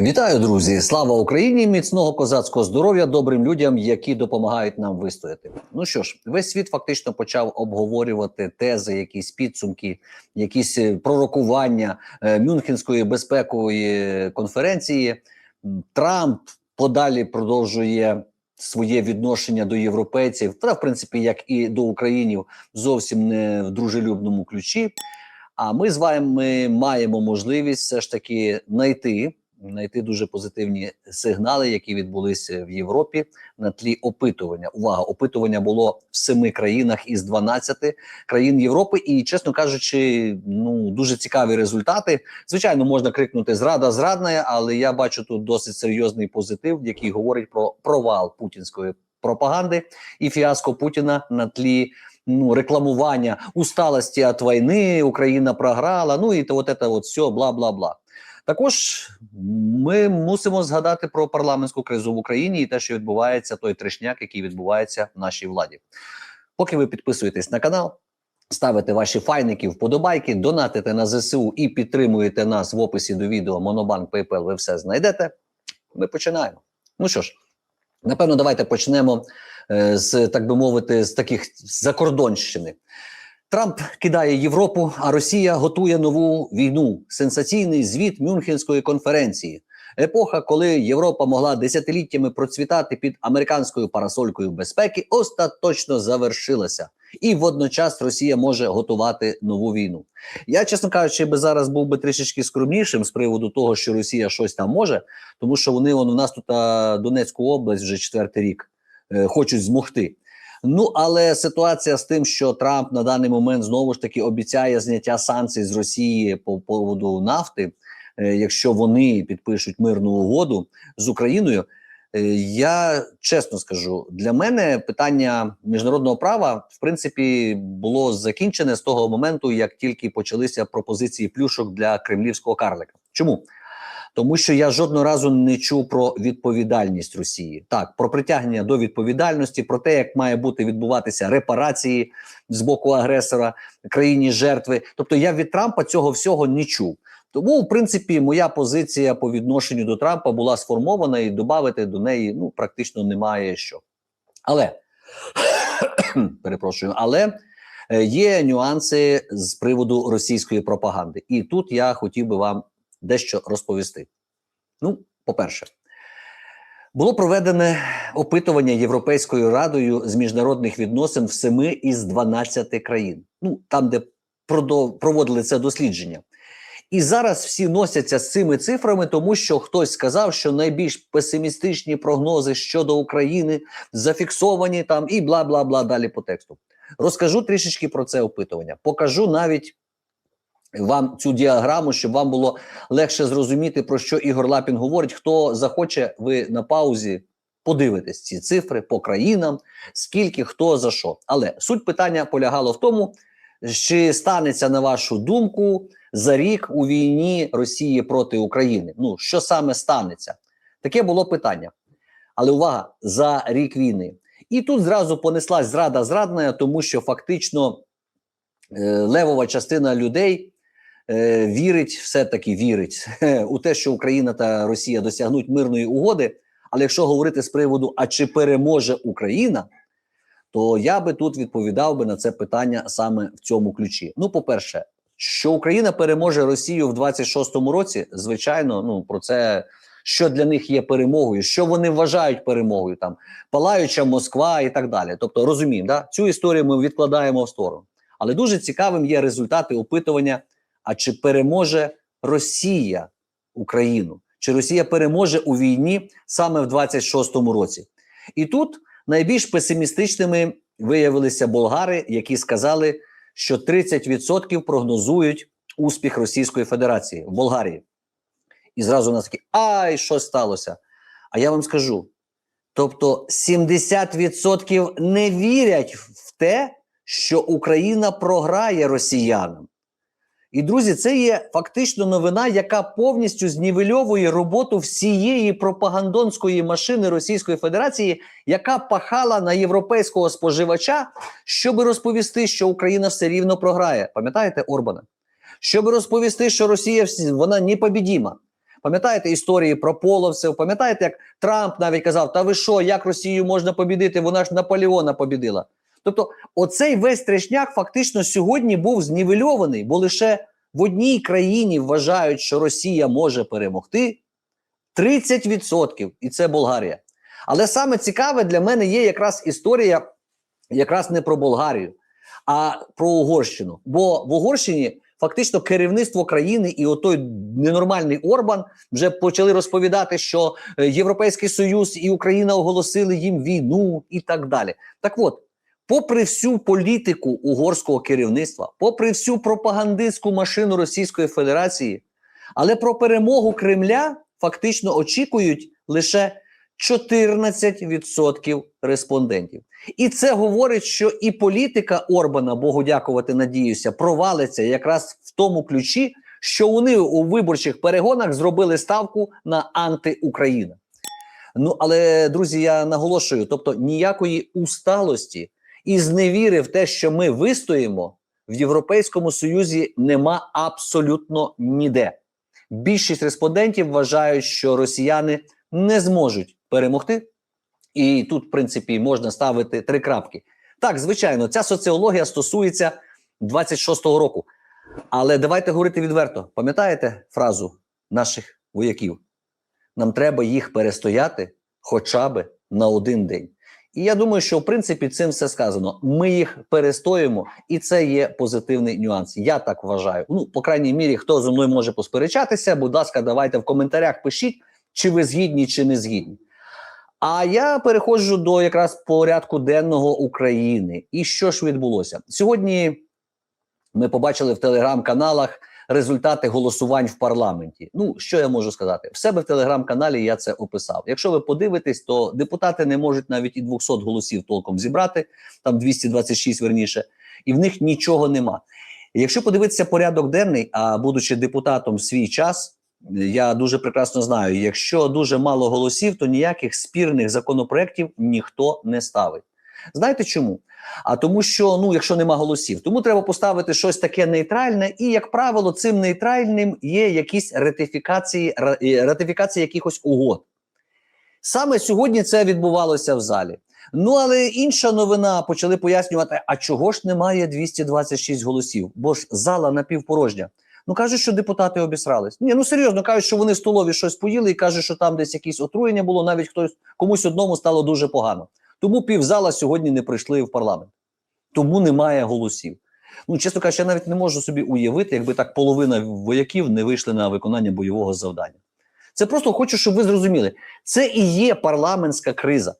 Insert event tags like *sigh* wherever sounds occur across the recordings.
Вітаю, друзі! Слава Україні! Міцного козацького здоров'я добрим людям, які допомагають нам вистояти. Ну що ж, весь світ фактично почав обговорювати тези, якісь підсумки, якісь е, пророкування е, Мюнхенської безпекової конференції. Трамп подалі продовжує своє відношення до європейців, та в принципі, як і до українців, зовсім не в дружелюбному ключі. А ми з вами маємо можливість все ж таки знайти знайти дуже позитивні сигнали, які відбулися в Європі на тлі опитування. Увага, опитування було в семи країнах із 12 країн Європи, і чесно кажучи, ну дуже цікаві результати. Звичайно, можна крикнути зрада зрадна, але я бачу тут досить серйозний позитив, який говорить про провал путінської пропаганди і фіаско Путіна на тлі. Ну, рекламування усталості від війни, Україна програла. Ну і то от це от все, бла бла бла. Також ми мусимо згадати про парламентську кризу в Україні і те, що відбувається, той трешняк, який відбувається в нашій владі. Поки ви підписуєтесь на канал, ставите ваші файники, вподобайки, донатите на ЗСУ і підтримуєте нас в описі до відео Монобанк, PayPal, ви все знайдете. Ми починаємо. Ну що ж, напевно, давайте почнемо е, з так би мовити, з таких закордонщини. Трамп кидає Європу, а Росія готує нову війну. Сенсаційний звіт Мюнхенської конференції. Епоха, коли Європа могла десятиліттями процвітати під американською парасолькою безпеки, остаточно завершилася, і водночас Росія може готувати нову війну. Я, чесно кажучи, би зараз був би трішечки скромнішим з приводу того, що Росія щось там може, тому що вони он, у нас тут а, Донецьку область вже четвертий рік е, хочуть змогти. Ну але ситуація з тим, що Трамп на даний момент знову ж таки обіцяє зняття санкцій з Росії по поводу нафти, е, якщо вони підпишуть мирну угоду з Україною. Е, я чесно скажу, для мене питання міжнародного права в принципі було закінчене з того моменту, як тільки почалися пропозиції плюшок для кремлівського карлика. Чому? Тому що я жодного разу не чув про відповідальність Росії. Так, про притягнення до відповідальності, про те, як має бути відбуватися репарації з боку агресора, країні жертви. Тобто я від Трампа цього всього не чув. Тому, в принципі, моя позиція по відношенню до Трампа була сформована і додати до неї ну практично немає що. Але *coughs* перепрошую, але е, є нюанси з приводу російської пропаганди, і тут я хотів би вам дещо розповісти. Ну, по-перше, було проведене опитування Європейською радою з міжнародних відносин в 7 із 12 країн. Ну, там, де проводили це дослідження. І зараз всі носяться з цими цифрами, тому що хтось сказав, що найбільш песимістичні прогнози щодо України зафіксовані там і бла бла бла далі по тексту. Розкажу трішечки про це опитування. Покажу навіть вам цю діаграму, щоб вам було легше зрозуміти, про що Ігор Лапін говорить. Хто захоче, ви на паузі подивитесь ці цифри по країнам, скільки хто за що. Але суть питання полягала в тому, чи станеться на вашу думку за рік у війні Росії проти України. Ну що саме станеться? Таке було питання. Але увага за рік війни. І тут зразу понеслась зрада зрадна, тому що фактично е, левова частина людей е, вірить, все-таки вірить *laughs* у те, що Україна та Росія досягнуть мирної угоди. Але якщо говорити з приводу, а чи переможе Україна, то я би тут відповідав би на це питання саме в цьому ключі. Ну, по-перше, що Україна переможе Росію в 26-му році, звичайно, ну про це. Що для них є перемогою, що вони вважають перемогою, там палаюча Москва і так далі. Тобто розуміємо, да? цю історію ми відкладаємо в сторону. Але дуже цікавим є результати опитування: а чи переможе Росія Україну? Чи Росія переможе у війні саме в 26-му році? І тут найбільш песимістичними виявилися болгари, які сказали, що 30% прогнозують успіх Російської Федерації в Болгарії. І зразу у нас такі, ай, що сталося? А я вам скажу: тобто 70% не вірять в те, що Україна програє росіянам. І друзі, це є фактично новина, яка повністю знівельовує роботу всієї пропагандонської машини Російської Федерації, яка пахала на європейського споживача, щоб розповісти, що Україна все рівно програє. Пам'ятаєте Орбана? Щоб розповісти, що Росія вона непобідіма. Пам'ятаєте історії про половців? Пам'ятаєте, як Трамп навіть казав: Та ви що, як Росію можна побідити? Вона ж Наполеона побідила. Тобто, оцей весь трешняк фактично сьогодні був знівельований, бо лише в одній країні вважають, що Росія може перемогти 30%, і це Болгарія. Але саме цікаве для мене є якраз історія, якраз не про Болгарію, а про Угорщину. Бо в Угорщині фактично керівництво країни і отой ненормальний Орбан вже почали розповідати, що е, Європейський Союз і Україна оголосили їм війну і так далі. Так от. Попри всю політику угорського керівництва, попри всю пропагандистську машину Російської Федерації, але про перемогу Кремля фактично очікують лише 14% респондентів. І це говорить, що і політика Орбана, Богу дякувати, надіюся, провалиться якраз в тому ключі, що вони у виборчих перегонах зробили ставку на анти-Україна. Ну але друзі, я наголошую: тобто ніякої усталості і зневіри в те, що ми вистоїмо в Європейському Союзі, нема абсолютно ніде. Більшість респондентів вважають, що росіяни не зможуть перемогти, і тут, в принципі, можна ставити три крапки. Так, звичайно, ця соціологія стосується 26-го року. Але давайте говорити відверто. Пам'ятаєте фразу наших вояків? Нам треба їх перестояти хоча б на один день. І я думаю, що в принципі цим все сказано. Ми їх перестоїмо, і це є позитивний нюанс. Я так вважаю. Ну, по крайній мірі, хто зі мною може посперечатися, будь ласка, давайте в коментарях пишіть, чи ви згідні, чи не згідні. А я переходжу до якраз порядку денного України. І що ж відбулося сьогодні? Ми побачили в телеграм-каналах результати голосувань в парламенті. Ну що я можу сказати? В себе в телеграм-каналі я це описав. Якщо ви подивитесь, то депутати не можуть навіть і 200 голосів толком зібрати, там 226 верніше, і в них нічого нема. Якщо подивитися порядок денний, а будучи депутатом свій час, я дуже прекрасно знаю, якщо дуже мало голосів, то ніяких спірних законопроєктів ніхто не ставить. Знаєте чому? А тому, що ну, якщо нема голосів, тому треба поставити щось таке нейтральне, і, як правило, цим нейтральним є якісь ратифікації, ратифікації якихось угод. Саме сьогодні це відбувалося в залі. Ну, але інша новина почали пояснювати: а чого ж немає 226 голосів? Бо ж зала напівпорожня. Ну кажуть, що депутати обісрались. Ні, ну серйозно кажуть, що вони столові щось поїли і кажуть, що там десь якісь отруєння було. Навіть хтось комусь одному стало дуже погано. Тому півзала сьогодні не прийшли в парламент. Тому немає голосів. Ну, чесно кажучи, я навіть не можу собі уявити, якби так половина вояків не вийшли на виконання бойового завдання. Це просто хочу, щоб ви зрозуміли. Це і є парламентська криза,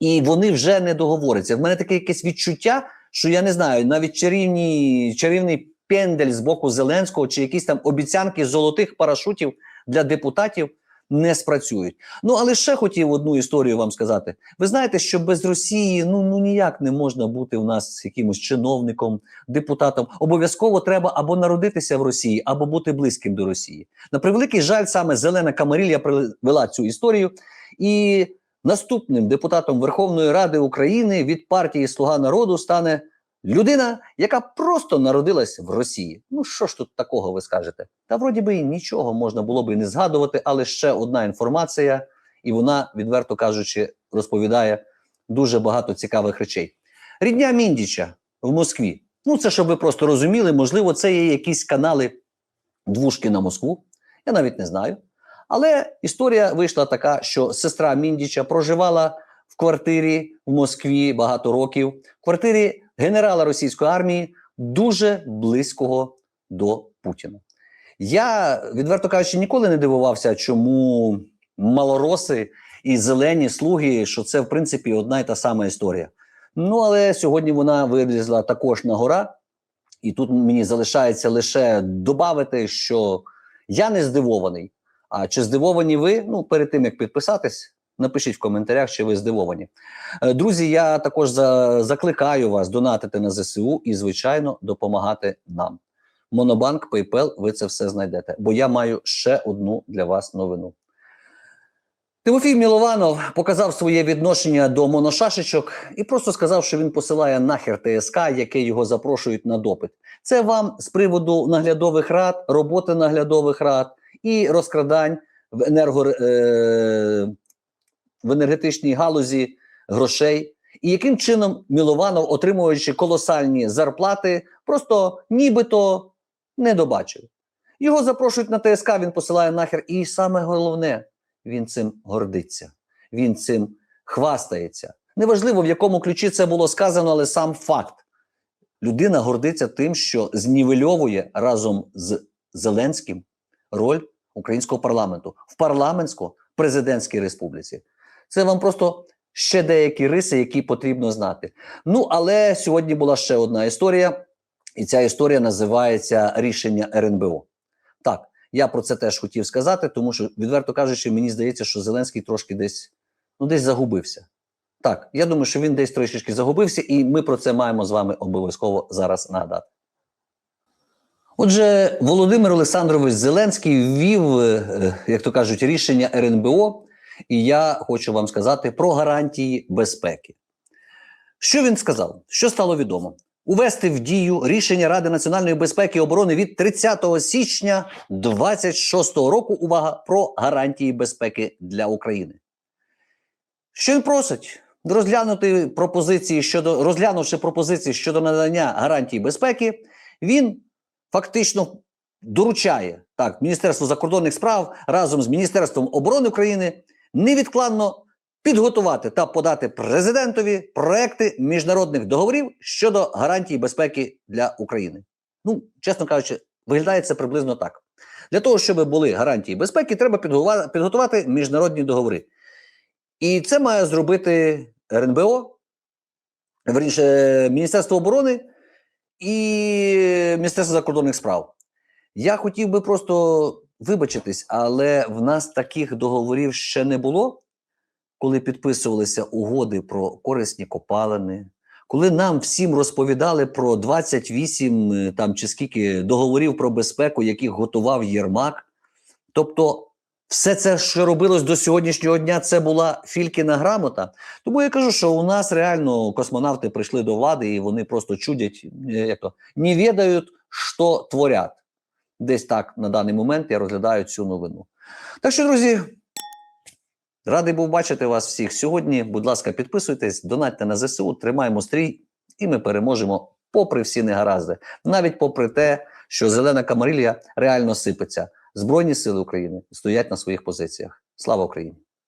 і вони вже не договоряться. В мене таке якесь відчуття, що я не знаю, навіть чарівні, чарівний пендель з боку Зеленського чи якісь там обіцянки золотих парашутів для депутатів не спрацюють. Ну але ще хотів одну історію вам сказати. Ви знаєте, що без Росії ну ну ніяк не можна бути у нас якимось чиновником, депутатом. Обов'язково треба або народитися в Росії, або бути близьким до Росії. На превеликий жаль, саме Зелена Камарілля привела цю історію і. Наступним депутатом Верховної Ради України від партії Слуга народу стане людина, яка просто народилась в Росії. Ну що ж тут такого ви скажете? Та вроді би і нічого можна було би і не згадувати, але ще одна інформація, і вона, відверто кажучи, розповідає дуже багато цікавих речей. Рідня Міндіча в Москві. Ну, це щоб ви просто розуміли, можливо, це є якісь канали двушки на Москву. Я навіть не знаю. Але історія вийшла така, що сестра Міндіча проживала в квартирі в Москві багато років, в квартирі генерала російської армії, дуже близького до Путіна. Я відверто кажучи, ніколи не дивувався, чому малороси і зелені слуги, що це в принципі одна й та сама історія. Ну але сьогодні вона вилізла також на гора, і тут мені залишається лише додати, що я не здивований. А чи здивовані ви? Ну, перед тим як підписатись, напишіть в коментарях, чи ви здивовані. Е, друзі, я також за, закликаю вас донатити на ЗСУ і, звичайно, допомагати нам. Монобанк, PayPal, ви це все знайдете. Бо я маю ще одну для вас новину. Тимофій Мілованов показав своє відношення до моношашечок і просто сказав, що він посилає нахер ТСК, яке його запрошують на допит. Це вам з приводу наглядових рад, роботи наглядових рад і розкрадань в енерго, е, в енергетичній галузі грошей. І яким чином Мілованов, отримуючи колосальні зарплати, просто нібито не добачив. Його запрошують на ТСК, він посилає нахер. І саме головне, він цим гордиться, він цим хвастається. Неважливо, в якому ключі це було сказано, але сам факт. Людина гордиться тим, що знівельовує разом з Зеленським роль українського парламенту в парламентсько-президентській республіці. Це вам просто ще деякі риси, які потрібно знати. Ну, але сьогодні була ще одна історія, і ця історія називається рішення РНБО. Так, я про це теж хотів сказати, тому що, відверто кажучи, мені здається, що Зеленський трошки десь, ну, десь загубився. Так, я думаю, що він десь трошечки загубився, і ми про це маємо з вами обов'язково зараз нагадати. Отже, Володимир Олександрович Зеленський ввів, е, як то кажуть, рішення РНБО, і я хочу вам сказати про гарантії безпеки. Що він сказав? Що стало відомо? Увести в дію рішення Ради національної безпеки і оборони від 30 січня 26 року. Увага про гарантії безпеки для України. Що він просить? Розглянути пропозиції щодо розглянувши пропозиції щодо надання гарантій безпеки, він фактично доручає так Міністерству закордонних справ разом з Міністерством оборони України невідкладно підготувати та подати президентові проекти міжнародних договорів щодо гарантій безпеки для України. Ну, чесно кажучи, виглядає це приблизно так. Для того, щоб були гарантії безпеки, треба підготувати, міжнародні договори. І це має зробити РНБО, верніше, Міністерство оборони і Міністерство закордонних справ. Я хотів би просто вибачитись, але в нас таких договорів ще не було, коли підписувалися угоди про корисні копалини, коли нам всім розповідали про 28 е, там чи скільки договорів про безпеку, яких готував Єрмак. Тобто, все це, що робилось до сьогоднішнього дня, це була фількіна грамота. Тому я кажу, що у нас реально космонавти прийшли до влади і вони просто чудять, е, як то, не відають, що творять. Десь так на даний момент я розглядаю цю новину. Так що, друзі, радий був бачити вас всіх сьогодні. Будь ласка, підписуйтесь, донатьте на ЗСУ, тримаємо стрій, і ми переможемо попри всі негаразди, навіть попри те, що зелена камарилія реально сипеться. Збройні сили України стоять на своїх позиціях. Слава Україні!